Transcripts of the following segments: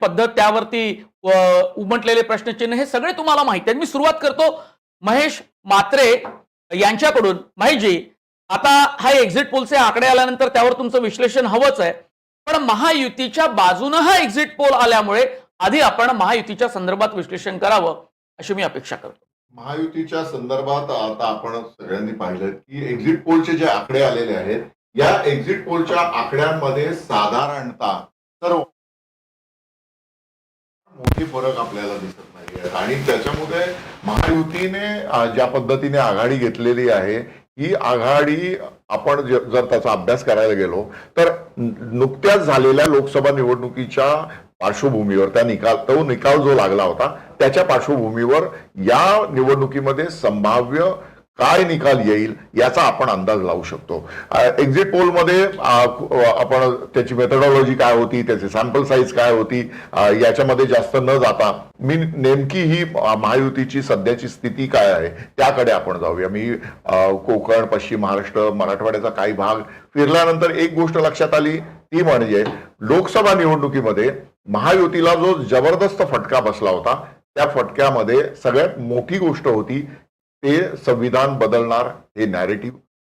पद्धत त्यावरती उमटलेले प्रश्नचिन्ह हे सगळे तुम्हाला माहिती आहेत. मी सुरुवात करतो. महेश मात्रे यांच्याकडून. महेशजी आता हा एक्झिट पोलचे आकडे आल्यानंतर त्यावर तुमचं विश्लेषण हवंच आहे. पण महायुतीच्या बाजूनं हा एक्झिट पोल आल्यामुळे आधी आपण महायुतीच्या संदर्भात विश्लेषण करावं अशी मी अपेक्षा करतो. महायुतीच्या संदर्भात आता आपण सगळ्यांनी पाहिलं की एक्झिट पोलचे जे आकडे आलेले आहेत या एक्झिट पोलच्या आकड्यांमध्ये साधारणतः सर्व मोठी फरक आपल्याला दिसत नाही आणि त्याच्यामध्ये महायुतीने ज्या पद्धतीने आघाडी घेतलेली आहे ही आघाडी आपण जर त्याचा अभ्यास करायला गेलो तर नुकत्याच झालेल्या लोकसभा निवडणुकीच्या पार्श्वभूमीवर त्या निकाल तो निकाल जो लागला होता त्याच्या पार्श्वभूमीवर या निवडणुकीमध्ये संभाव्य काय निकाल येईल याचा आपण अंदाज लावू शकतो. एक्झिट पोलमध्ये आपण त्याची मेथडॉलॉजी काय होती त्याची सॅम्पल साईज काय होती याच्यामध्ये जास्त न जाता मी नेमकी ही महायुतीची सध्याची स्थिती काय आहे त्याकडे आपण जाऊया. मी कोकण पश्चिम महाराष्ट्र मराठवाड्याचा काही भाग फिरल्यानंतर एक गोष्ट लक्षात आली ती म्हणजे लोकसभा निवडणुकीमध्ये महायुतीला जो जबरदस्त फटका बसला होता त्या फटक्यामध्ये सगळ्यात मोठी गोष्ट होती ते संविधान बदलणार हे नॅरेटिव्ह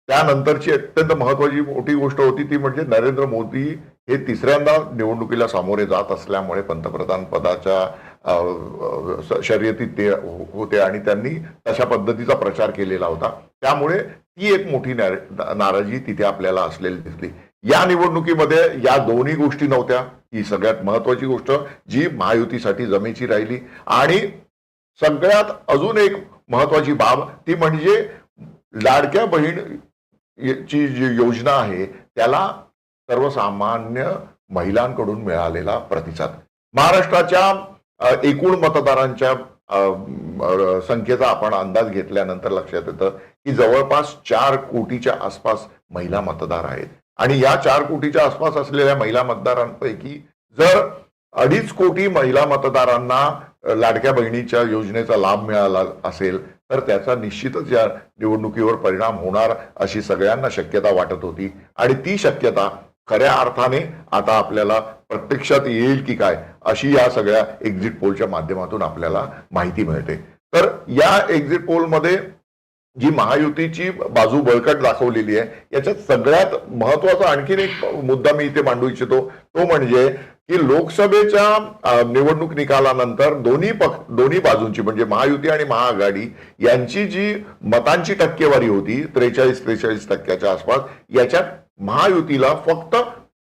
त्यानंतरची अत्यंत महत्वाची मोठी गोष्ट होती ती म्हणजे नरेंद्र मोदी हे तिसऱ्यांदा निवडणुकीला सामोरे जात असल्यामुळे पंतप्रधान पदाच्या शर्यतीत ते होते आणि त्यांनी तशा पद्धतीचा प्रचार केलेला होता. त्यामुळे ती एक मोठी नाराजी तिथे आपल्याला असलेली दिसली. या निवडणुकीमध्ये या दोन्ही गोष्टी नव्हत्या. ही सगळ्यात महत्वाची गोष्ट जी महायुतीसाठी जमेची राहिली. आणि सगळ्यात अजून एक महत्वाची बाब ती म्हणजे लाडक्या बहीण ची जी योजना आहे त्याला सर्वसामान्य महिलांकडून मिळालेला प्रतिसाद. महाराष्ट्राच्या एकूण मतदारांच्या संख्येचा आपण अंदाज घेतल्यानंतर लक्षात येतं की जवळपास चार कोटीच्या आसपास महिला मतदार आहेत. आणि या चार कोटीच्या आसपास असलेल्या महिला मतदारांपैकी जर अडीच कोटी महिला मतदारांना लाडक्या बहिणीच्या योजनेचा लाभ मिळाला असेल तर त्याचा निश्चितच या निवडणुकीवर परिणाम होणार अशी सगळ्यांना शक्यता वाटत होती. आणि ती शक्यता खऱ्या अर्थाने आता आपल्याला प्रत्यक्षात येईल की काय अशी या सगळ्या एक्झिट पोलच्या माध्यमातून आपल्याला माहिती मिळते. तर या एक्झिट पोलमध्ये जी महायुतीची बाजू बळकट दाखवलेली आहे याच्यात सगळ्यात महत्त्वाचा आणखीन एक मुद्दा मी इथे मांडू इच्छितो तो म्हणजे की लोकसभेच्या निवडणूक निकालानंतर दोन्ही पक्ष दोन्ही बाजूंची म्हणजे महायुती आणि महाआघाडी यांची जी मतांची टक्केवारी होती त्रेचाळीस त्रेचाळीस टक्क्याच्या आसपास याच्यात महायुतीला फक्त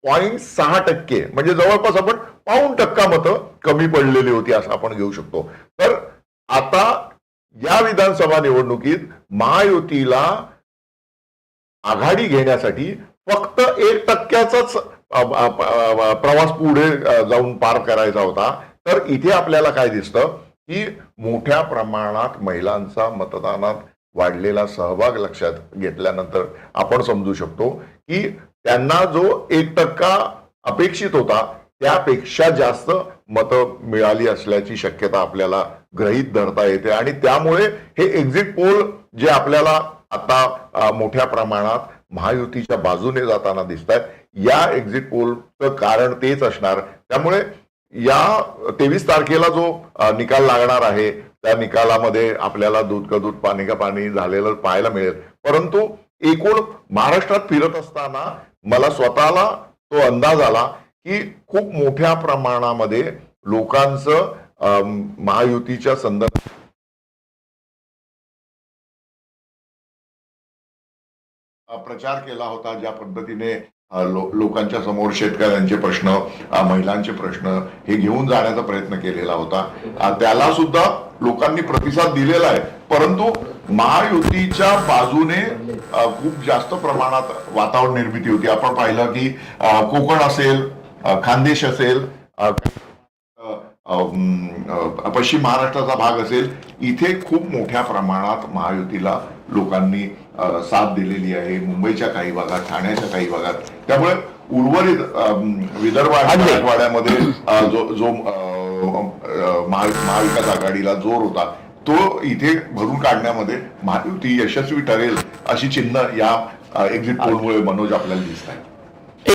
पॉईंट सहा टक्के म्हणजे जवळपास आपण पाऊन टक्का मतं कमी पडलेली होती असं आपण घेऊ शकतो. तर आता या विधानसभा निवडणुकीत महायुतीला आघाडी घेण्यासाठी फक्त एक टक्क्याचाच प्रवास पुढे जाऊन पार करायचा होता. तर इथे आपल्याला काय दिसतं की मोठ्या प्रमाणात महिलांचा मतदानात वाढलेला सहभाग लक्षात घेतल्यानंतर आपण समजू शकतो की त्यांना जो एक टक्का अपेक्षित होता त्यापेक्षा जास्त मतं मिळाली असल्याची शक्यता आपल्याला गृहीत धरता येते. आणि त्यामुळे हे एक्झिट पोल जे आपल्याला आता मोठ्या प्रमाणात महायुतीच्या बाजूने जाताना दिसत आहेत या एक्झिट पोलचं कारण तेच असणार. त्यामुळे या तेवीस तारखेला जो निकाल लागणार आहे त्या निकालामध्ये आपल्याला दूध का दूध पाणी का पाणी झालेलं पाहायला मिळेल. परंतु एकूण महाराष्ट्रात फिरत असताना मला स्वतःला तो अंदाज आला की खूप मोठ्या प्रमाणामध्ये लोकांचं महायुतीच्या संदर्भात प्रचार केला होता ज्या पद्धतीने लो- लोकांच्या समोर शेतकऱ्यांचे प्रश्न महिलांचे प्रश्न हे घेऊन जाण्याचा प्रयत्न केलेला होता. त्याला सुद्धा लोकांनी प्रतिसाद दिलेला आहे. परंतु महायुतीच्या बाजूने खूप जास्त प्रमाणात वातावरण निर्मिती होती. आपण पाहिलं की कोकण असेल खानदेश असेल पश्चिम महाराष्ट्राचा भाग असेल इथे खूप मोठ्या प्रमाणात महायुतीला लोकांनी साथ दिलेली आहे. मुंबईच्या काही भागात ठाण्याच्या काही भागात. त्यामुळे उर्वरित विदर्भ. मराठवाड्यामध्ये जो जो महाविकास आघाडीला जोर होता तो इथे भरून काढण्यामध्ये महायुती यशस्वी ठरेल अशी चिन्ह या एक्झिट पोलमुळे मनोज आपल्याला दिसत आहे